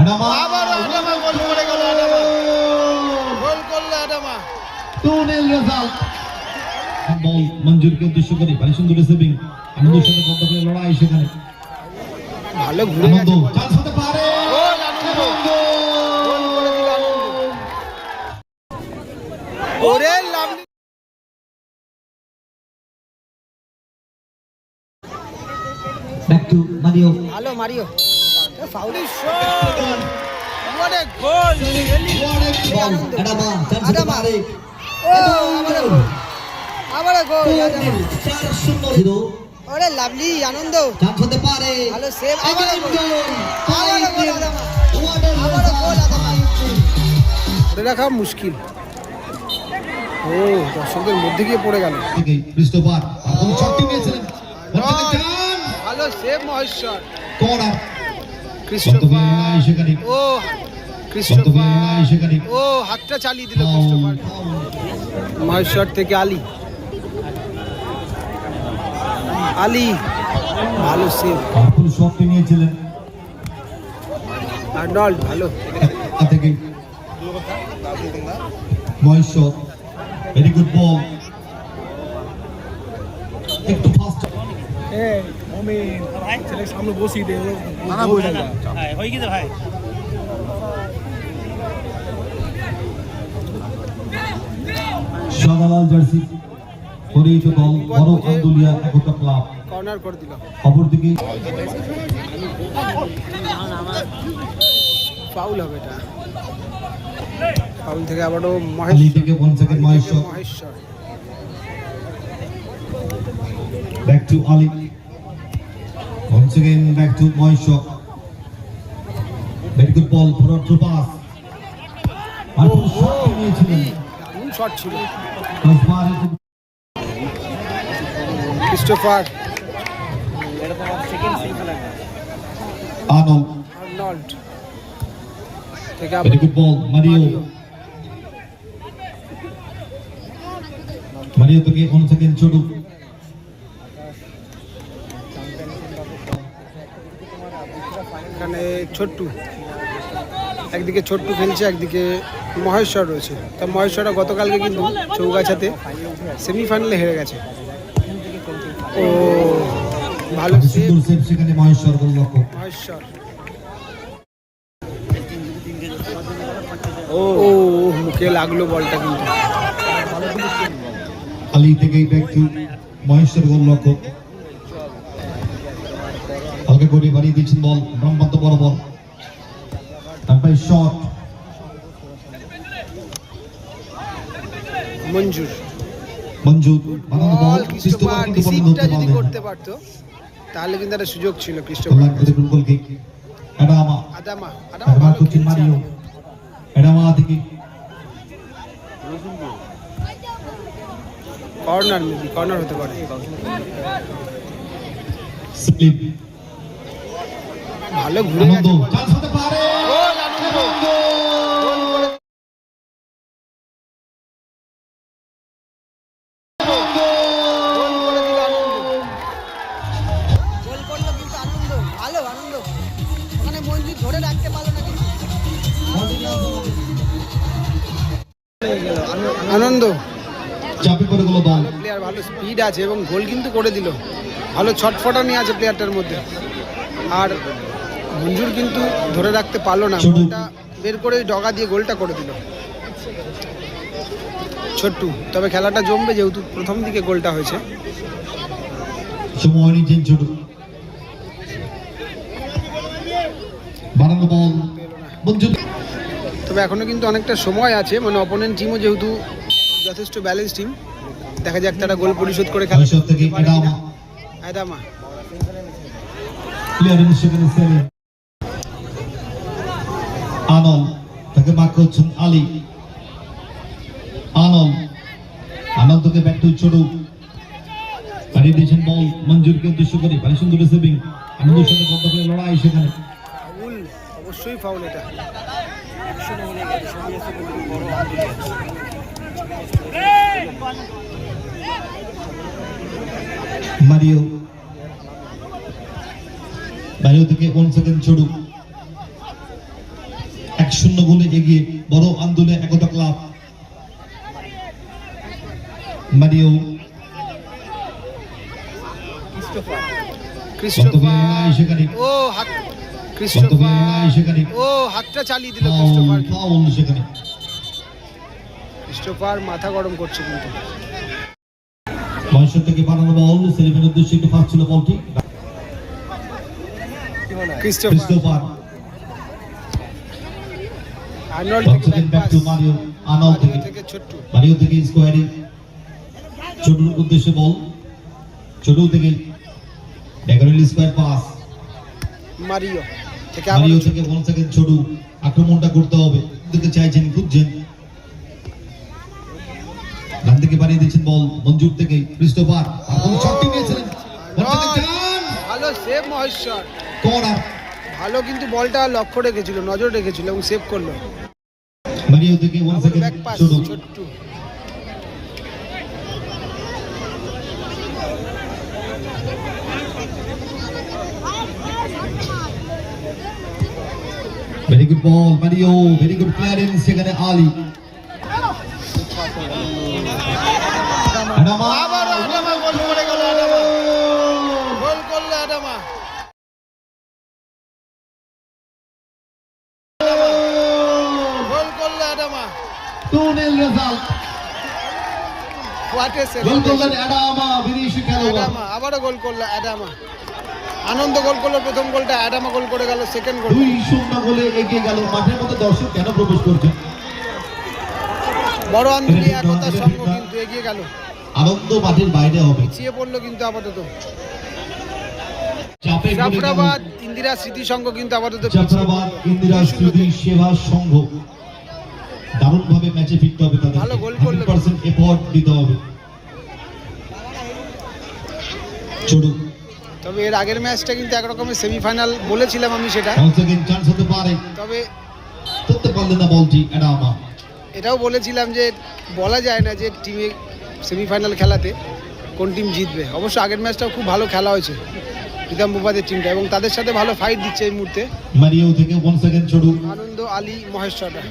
আডামা আডামা গোল করে গেল আডামা গোল করল আডামা টু নীল রেজাল্ট বল মঞ্জুরকে উদ্দেশ্য করে ভারী সুন্দর রিসিভিং। আনন্দের সাথে বন্ধ লড়াই সেখানে। ভালো ঘুরে আনন্দ চান্স হতে পারে। গোল আনন্দ। গোল করে দিল আনন্দ। ওরে লাভলি ব্যাক টু মারিও ভালো Mario. Shot what a goal goal ওরে লাভলি আনন্দ হতে পারে ভালো সেভ গোল গোল ধরে রাখা মুশকিল ও দর্শকদের মধ্যে গিয়ে পড়ে গেল ভালো সেভ মহেশ্বর কর্নার ও ও হাতটা চালিয়ে দিল ক্রিস্টোফার। মহেশ্বর থেকে আলী। আলী ভালো সেভ। শটটি নিয়েছিলেন। আর্নল্ড ভালো। থেকে মহেশ্বর ভেরি গুড বল সামনে বসিয়ে দে হ্যাঁ হয়ে গেছে ভাই। সাদালাল জার্সি পরিহিত দল বড় আন্দুলিয়া একতা ক্লাব। কর্নার করে দিল। অপরদিকে ফাউল হবে এটা। ফাউল থেকে আবারও আলী থেকে second Maheshwar. Maheshwar. Back to Ali once again back to Maheshwar very good ball forward through pass powerful shot নিয়েছিলেন দারুণ শট ছিল ক্রিস্টোফার আর্নল্ড আর্নল্ড থেকে very good ball Mario Mario. থেকে ওয়ান সেকেন্ড ছোটু এখানে ছোট্টু। একদিকে ছোট্টু খেলছে একদিকে মহেশ্বর রয়েছে। তা মহেশ্বররা গতকালকে কিন্তু চৌগাছাতে সেমিফাইনালে হেরে গেছে। ও ভালো সেখানে মহেশ্বর মহেশ্বর। ও। মুখে লাগল বলটা কিন্তু। আলী থেকে ব্যাক টু মহেশ্বর গোলরক্ষক হালকা করে বাড়িয়ে দিয়েছেন বল ব্রহ্মান্ত বড় তারপরে শট মঞ্জুর। মঞ্জুর বানানো বল ক্রিস্টোফার কিন্তু যদি করতে পারতো তাহলে কিন্তু একটা সুযোগ ছিল ক্রিস্টোফার কল্যাণ থেকে goal kick Adama Adama Adama Adama Cochin Mario Adama থেকে কর্নার মেবি কর্নার হতে পারে। স্লিপ ভালো ঘুরে গেছে চান্স হতে পারে। ধরে রাখতে পারল না আনন্দ। চাপে পড়ে গেল দল প্লেয়ার ভালো স্পিড আছে এবং গোল কিন্তু করে দিল। ভালো ছটফটানি আছে প্লেয়ারটার মধ্যে। আর মঞ্জুর কিন্তু ধরে রাখতে পারল না। গোলটা বের করে ডগা দিয়ে গোলটা করে দিল। ছোট্টু তবে খেলাটা জমবে যেহেতু প্রথম দিকে গোলটা হয়েছে। তবে এখনও কিন্তু অনেকটা সময় আছে। মানে অপোনেন্ট টিমও যেহেতু যথেষ্ট ব্যালেন্স টিম দেখা যাক তারা গোল পরিশোধ করে খেলা থেকে এডামা আয়দামা প্লেয়ার সেখানে সেভেন আনল তাকে মার্ক করছেন আলী। আনল আনল থেকে ব্যাক টু ছোটু পাঠিয়ে দিয়েছেন বল মঞ্জুরকে উদ্দেশ্য করে। ভারী সুন্দর রিসিভিং আনন্দের সাথে বন্ধ করে লড়াই সেখানে। অবশ্যই ফাউল এটা। মারিও। মারিও থেকে ওয়ান সেকেন্ড ছোটু এক শূন্য গোলে এগিয়ে বড় আন্দোলনে একতা ক্লাব। মারিও। মাথা গরম করছে কিন্তু। থেকে বানানো বল সেলিমের উদ্দেশ্যে একটু ফাস্ট ছিল বলটি ক্রিস্টোফার। ক্রিস্টোফার আর্নল্ড once থেকে again back back to pass। Mario আনাও থেকে। থেকে ছোট্টু মারিও থেকে স্কোয়ারে ছোটুর উদ্দেশ্যে বল। ছোটু থেকে ড্যাগারেল স্কোয়ার পাস মারিও থেকে মারিও থেকে ওয়ান সেকেন্ড ছোটু আক্রমণটা করতে হবে। চাইছেন খুঁজছেন। ডান বাড়িয়ে দিচ্ছেন বল মঞ্জুর থেকে ক্রিস্টোফার। নিয়েছিলেন। ভালো সেভ মহেশ্বর কর্নার ভালো কিন্তু বলটা লক্ষ্য রেখেছিল নজর রেখেছিল এবং সেভ করল। মারিও থেকে one second back pass Chhotu Chhottu very good ball Mario very good clearance সেখানে আলী আডামা আবার আডামা গোল করে গেল আডামা গোল করল আডামা গোল করল Adama two nil result what a goal করলেন অ্যাডামা বিদেশি খেলোয়াড়। আবারও গোল করল অ্যাডামা। আনন্দ গোল করল প্রথম গোলটা অ্যাডামা গোল করে গেল সেকেন্ড গোল। দুই শূন্য গোলে এগিয়ে গেল। মাঠের মধ্যে দর্শক কেন প্রবেশ করছেন বড় আন্দোলন একতার সঙ্গ কিন্তু এগিয়ে গেল। আনন্দ মাঠের বাইরে হবে। পিছিয়ে পড়ল কিন্তু আপাতত। জাফরাবাদ ইন্দিরা স্মৃতি সংঘ কিন্তু আপাতত জাফরাবাদ ইন্দিরা স্মৃতি সেবা সংঘ। দারুণ ভাবে ম্যাচে ফিরতে হবে তাদের। ভালো গোল করল। পার্সেন্ট এফোর্ট দিতে হবে। ছোটু তবে এর আগের ম্যাচটা কিন্তু একরকমের সেমিফাইনাল বলেছিলাম আমি সেটা। চান্স হতে পারে। তবে ধরতে পারলেন না বলটি অ্যাডামা এটাও বলেছিলাম যে বলা যায় না যে টিমে সেমিফাইনাল খেলাতে কোন টিম জিতবে। অবশ্য আগের ম্যাচটাও খুব ভালো খেলা হয়েছে প্রীতম টিমটা এবং তাদের সাথে ভালো ফাইট দিচ্ছে এই মুহূর্তে। মারিও থেকে again ছোটু। আনন্দ আলী মহেশ্বররা।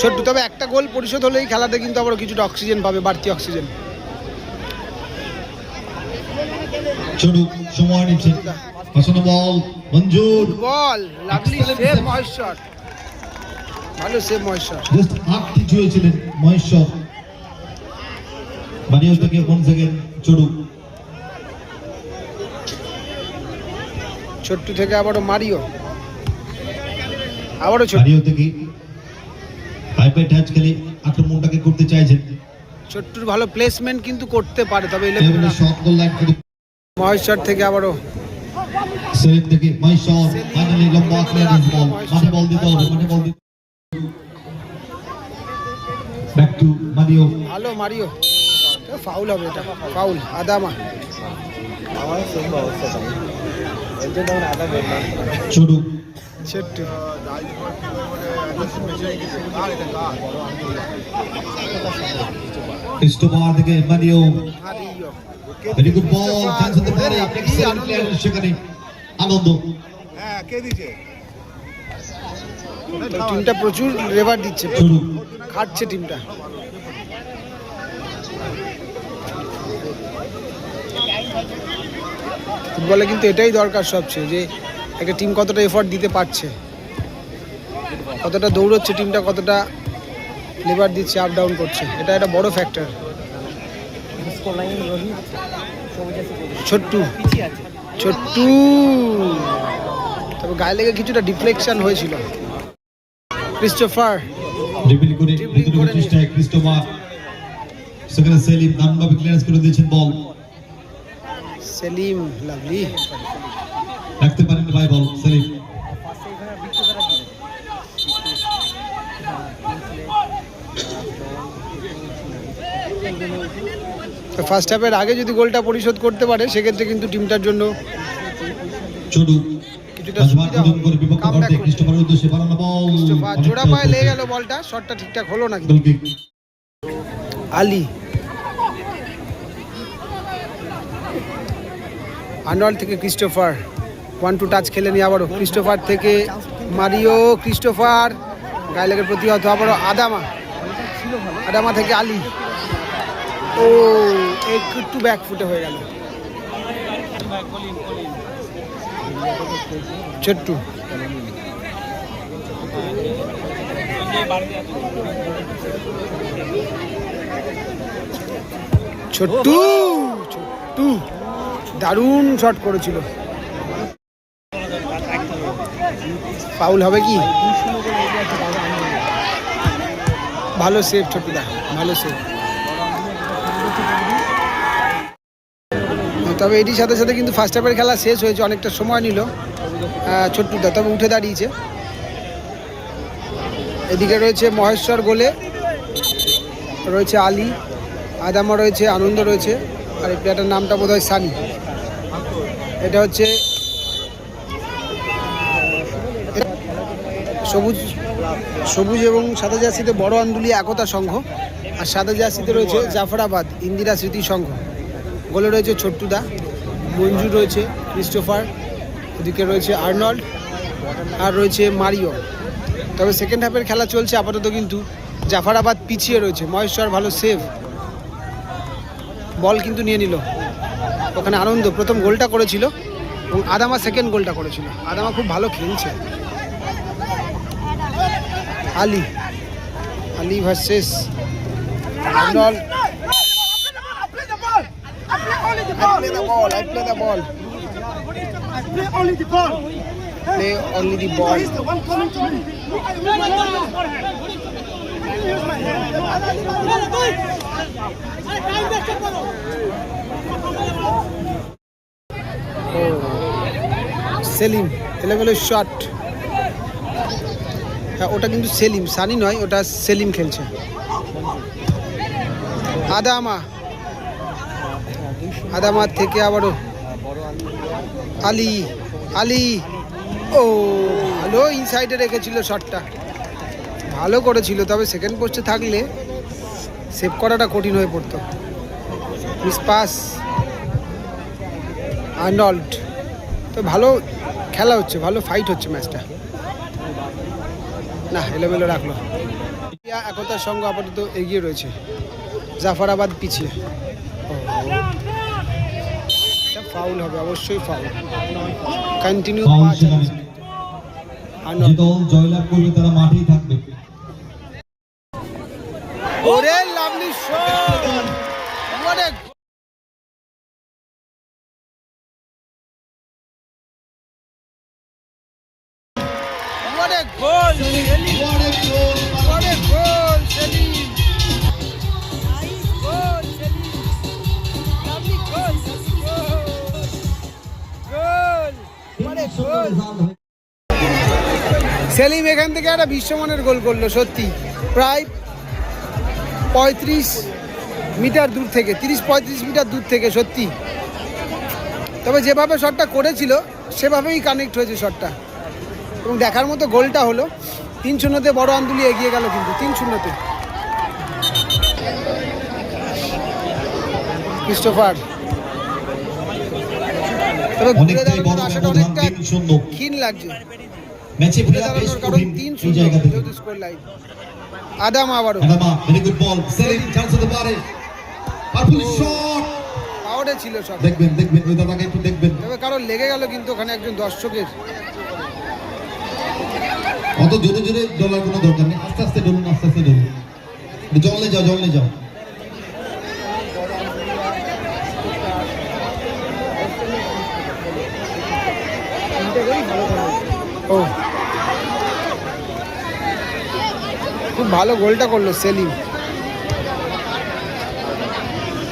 ছোট্ট তবে একটা গোল পরিশোধ হলেই খেলাতে কিন্তু আবার কিছুটা অক্সিজেন পাবে বাড়তি অক্সিজেন ছোটু সময় নিচ্ছে। পাশানো ball Manjur. Ball lovely save Maheshwar. ভালো সেভ মহেশ্বর। জাস্ট আটটি ছুঁয়েছিলেন মহেশ্বর। মারিও থেকে once again ছোটু ছোট্টু থেকে আবারও মারিও। আবারও মারিও থেকে হাই পাই টাচ খেলে আক্রমণটাকে করতে চাইছেন। ছোট্টুর ভালো প্লেসমেন্ট কিন্তু করতে পারে তবে লেভেলের শট গোল লাইন মহেশ্বর থেকে আবারও। থেকে মহেশ্বর ফাইনালি লম্বা ক্লিয়ারেন্স বল। মাঠে বল দিতে হবে মাঠে বল দিতে ব্যাক টু মারিও। ভালো মারিও। ফাউল হবে এটা foul Adama Chhotu. Chhottu. Christopher থেকে Mario. Mario. Very good ball chance হতে পারে এক্সেলেন্ট ক্লিয়ারেন্স সেখানে? আনন্দ। তো টিমটা প্রচুর রেভার দিচ্ছে খাটছে টিমটা ফুটবলে কিন্তু এটাই দরকার সবচেয়ে যে একটা টিম কতটা এফোর্ট দিতে পারছে। কতটা দৌড়চ্ছে টিমটা কতটা লেবার দিচ্ছে আপ ডাউন করছে। এটা একটা বড় ফ্যাক্টর ছোট্টু। ছোট্টু। তবে গায়ে লেগে কিছুটা ডিফ্লেকশন হয়েছিল। ক্রিস্টোফার। ড্রিবল করে ভিতরে করে চেষ্টায় ক্রিস্টোফার। সেখানে সেলিম দারুণভাবে ক্লিয়ারেন্স করে দিয়েছেন বল। সেলিম লাভলি রাখতে পারেন ভাই বল সেলিম। তো ফার্স্ট হাফের আগে যদি গোলটা পরিশোধ করতে পারে সেক্ষেত্রে কিন্তু টিমটার জন্য জোড়া পায়ে লেগে গেল বলটা শটটা ঠিকঠাক হলো না আলি। থেকে ক্রিস্টোফার ওয়ান টু টাচ খেলে নিয়ে আবারও ক্রিস্টোফার থেকে মারিও ক্রিস্টোফার গাইলের প্রতিহত আবারও আদামা। আদামা থেকে আলী। ও। একটু ব্যাক ফুটে হয়ে গেল। ছোট্টু। ছোট্টু ছোট্টু। দারুণ শট করেছিল। পাউল হবে কি? ভালো সেভ ছোট্টুদা, ভালো সেভ তবে এটির সাথে সাথে কিন্তু ফার্স্ট হাফের খেলা শেষ হয়েছে, অনেকটা সময় নিল ছোট্টুদা, তবে উঠে দাঁড়িয়েছে। এদিকে রয়েছে মহেশ্বর গোলে, রয়েছে আলী, আদামা রয়েছে, আনন্দ রয়েছে, আর এই প্লেয়ারটার নামটা বোধ হয় সানি। এটা হচ্ছে সবুজ সবুজ এবং সাদা জার্সিতে বড় আন্দুলি একতা সংঘ, আর সাদা জার্সিতে রয়েছে জাফরাবাদ, ইন্দিরা স্মৃতি সংঘ। গোলে রয়েছে ছোট্টুদা, মঞ্জু রয়েছে, ক্রিস্টোফার, এদিকে রয়েছে আর্নল্ড, আর রয়েছে মারিও। তবে সেকেন্ড হাফের খেলা চলছে আপাতত কিন্তু জাফরাবাদ পিছিয়ে রয়েছে। মহেশ্বর ভালো সেভ বল কিন্তু নিয়ে নিল। ওখানে আনন্দ, প্রথম গোলটা করেছিল এবং আদামা সেকেন্ড গোলটা করেছিল। আদামা খুব ভালো খেলছে। Ali Ali versus Arnold. I play the ball. I play the ball. I play Only the ball. Play only the ball. He's the one coming to me. Salim এলেভেলো shot হ্যাঁ ওটা কিন্তু সেলিম সানি নয় ওটা সেলিম খেলছে আদামা আদামার থেকে আবারও আলি আলি, ও, ভালো ইনসাইডে রেখেছিল শটটা ভালো করেছিল, তবে সেকেন্ড পোস্টে থাকলে সেভ করাটা কঠিন হয়ে পড়তো। মিস পাস আর্নল্ড তো ভালো খেলা হচ্ছে, ভালো ফাইট হচ্ছে ম্যাচটা না, এলোমেলো রাখল। একতার সঙ্গে আপাতত এগিয়ে রয়েছে। জাফরাবাদ পিছিয়ে। ফাউল হবে অবশ্যই ফাউল কন্টিনিউ। যে দল জয়লাভ করবে তারা মাঠেই থাকবে ওরে lovely shot what a What! What a goal! What a goal, Salim এখান থেকে একটা বিশ্বমানের গোল করল, সত্যি। প্রায় পঁয়ত্রিশ মিটার দূর থেকে, তিরিশ পঁয়ত্রিশ মিটার দূর থেকে, সত্যি। তবে যেভাবে শটটা করেছিল, সেভাবেই কানেক্ট হয়েছে শটটা। এবং দেখার মতো গোলটা হলো, তিন শূন্যতে বড় আন্দুলি এগিয়ে গেল কিন্তু, তিন শূন্যতে। ক্রিস্টোফার অনেকটাই বড় ব্যবধান তিন শূন্য ক্ষীণ লাগছে। ম্যাচে ঘুরে বেশ কঠিন এই জায়গা থেকে যেহেতু স্কোর লাইন আদাম আবারও। Adama very good ball Salim chance হতে পারে। পারফুল শট পাওয়ারে ছিল সব। দেখবেন দেখবেন ওই দাদাকে একটু দেখবেন। তবে কারণ লেগে গেল কিন্তু ওখানে একজন দর্শকের। অত জোরে জোরে ডলার কোনো দরকার নেই। আস্তে আস্তে ডলুন আস্তে আস্তে ডলুন জলে যাও জলে যাও। ও। খুব ভালো গোলটা করল সেলিম।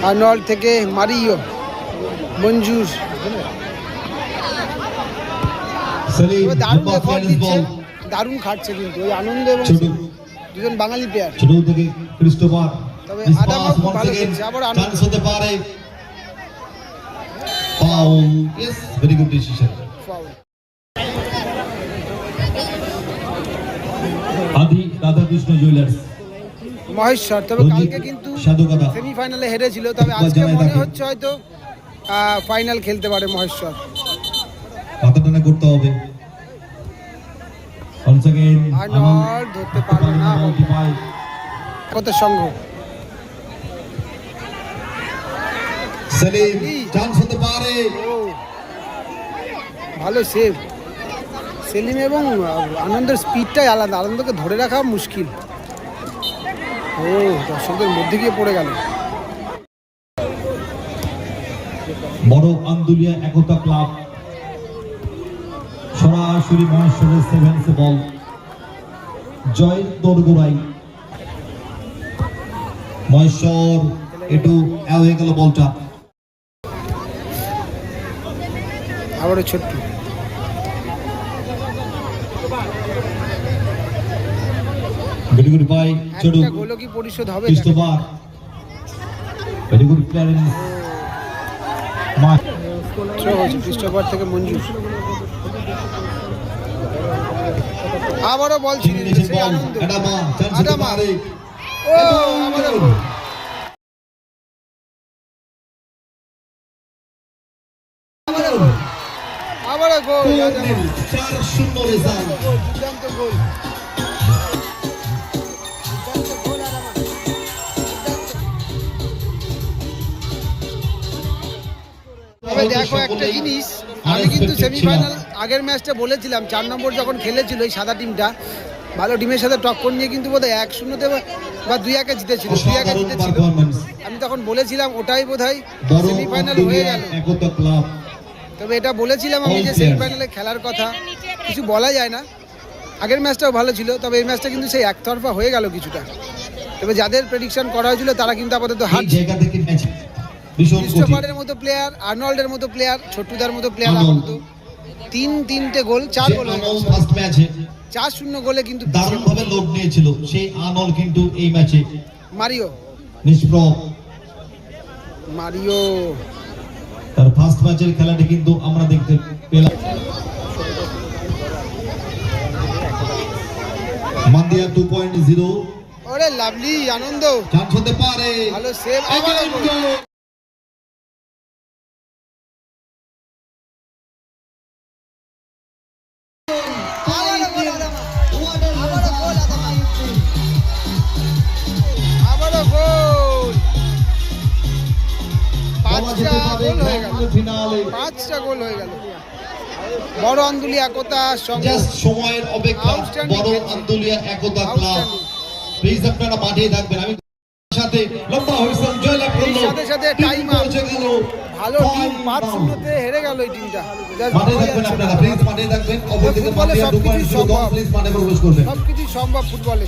আর্নল্ড থেকে মারিও। মঞ্জুর। দারুণ লম্বা দিচ্ছে। দারুণ খাটছে কিন্তু। ওই আনন্দ এবং দুজন বাঙালি প্লেয়ার ছোট থেকে ক্রিস্টোফার। তবে This আদামও খুব ভালো খেলছে, আবার আনন্দ। হতে পারে। Foul yes very good decision foul Adi Radhakrishna jewellers Maheshwar তবে কালকে কিন্তু সেমিফাইনালে হেরেছিল তবে আজকে মনে হচ্ছে হয়তো ফাইনাল খেলতে পারে মহেশ্বর মাথা করতে হবে? ধরতে পারল না। কত সংঘ সেলিম চান্স হতে পারে। ভালো সেভ সেলিম এবং আনন্দের স্পিডটাই আলাদা আনন্দকে ধরে রাখা মুশকিল। ও দর্শকদের মধ্যে গিয়ে পড়ে গেল। বড় আন্দুলিয়া একতা ক্লাব। সরাসরি মহেশ্বরের সেভেন্সে বল। জয় দোরগোড়াই। মহেশ্বর একটু হয়ে গেল বলটা। আবারও ছোট্ট। ভেরি গুড বাই চড়ু একটা গোলও কি পরিশোধ হবে ক্রিস্টোফার ভেরি গুড হয়েছে ক্রিস্টোফার থেকে মঞ্জু। আবারও বল ছিনিয়ে আনন্দ। আডামা। ও আবারও আবারও গোল। চার শূন্য রেজাল্ট দুর্দান্ত গোল দেখো একটা জিনিস আমি কিন্তু সেমিফাইনাল আগের ম্যাচটা বলেছিলাম চার নম্বর যখন খেলেছিল এই সাদা টিমটা ভালো টিমের সাথে টক্কর নিয়ে কিন্তু বোধহয় এক শূন্যতে বা- দুই একে জিতেছিল দুই একে জিতেছিল। আমি তখন বলেছিলাম ওটাই বোধহয় বড় সেমিফাইনাল হয়ে গেল। তবে এটা বলেছিলাম আমি যে সেমিফাইনালে খেলার কথা কিছু বলা যায় না। আগের ম্যাচটাও ভালো ছিল তবে এই ম্যাচটা কিন্তু সেই একতরফা হয়ে গেল কিছুটা। তবে যাদের প্রেডিকশন করা হয়েছিল তারা কিন্তু আপাতত হারছে। ভীষণ ক্রিস্টোফারের মতো প্লেয়ার আর্নল্ডের মতো প্লেয়ার ছোট্টুদার মতো প্লেয়ার। আপাতত। তিন তিনটে গোল চার গোল ফার্স্ট ম্যাচে চার শূন্য গোলে কিন্তু দারুণ ভাবে লোড নিয়েছিল। সেই আনল কিন্তু এই ম্যাচে মারিও। নিষ্প্রভ। মারিও। তার ফার্স্ট ম্যাচের খেলাটি কিন্তু আমরা দেখতে পেলাম। মান্দিয়া টু পয়েন্ট জিরো ওরে লাভলি আনন্দ। চান্স হতে পারে। ভালো সেভ আবারও গোল হয়ে গেল। পাঁচটা গোল হয়ে গেল। বড় আন্দুলি একতা সঙ্গে। সময়ের অপেক্ষা। বড় খেলছে। একতা ক্লাব। প্লিজ আপনারা মাঠে থাকবেন। আমি সাথে লম্বা হয়েছেন জয়লাভ করল। সাথে সাথে টিম পৌঁছে গেল। ভালো টিম পাঁচ শূন্যতে হেরে গেল এই টিমটা মাঠে থাকবেন আপনারা। প্লিজ মাঠে থাকবেন। অপরদিকে মাঠে সবকিছুই টু প্লিজ মাঠে প্রবেশ করবেন। সবকিছু সম্ভব ফুটবলে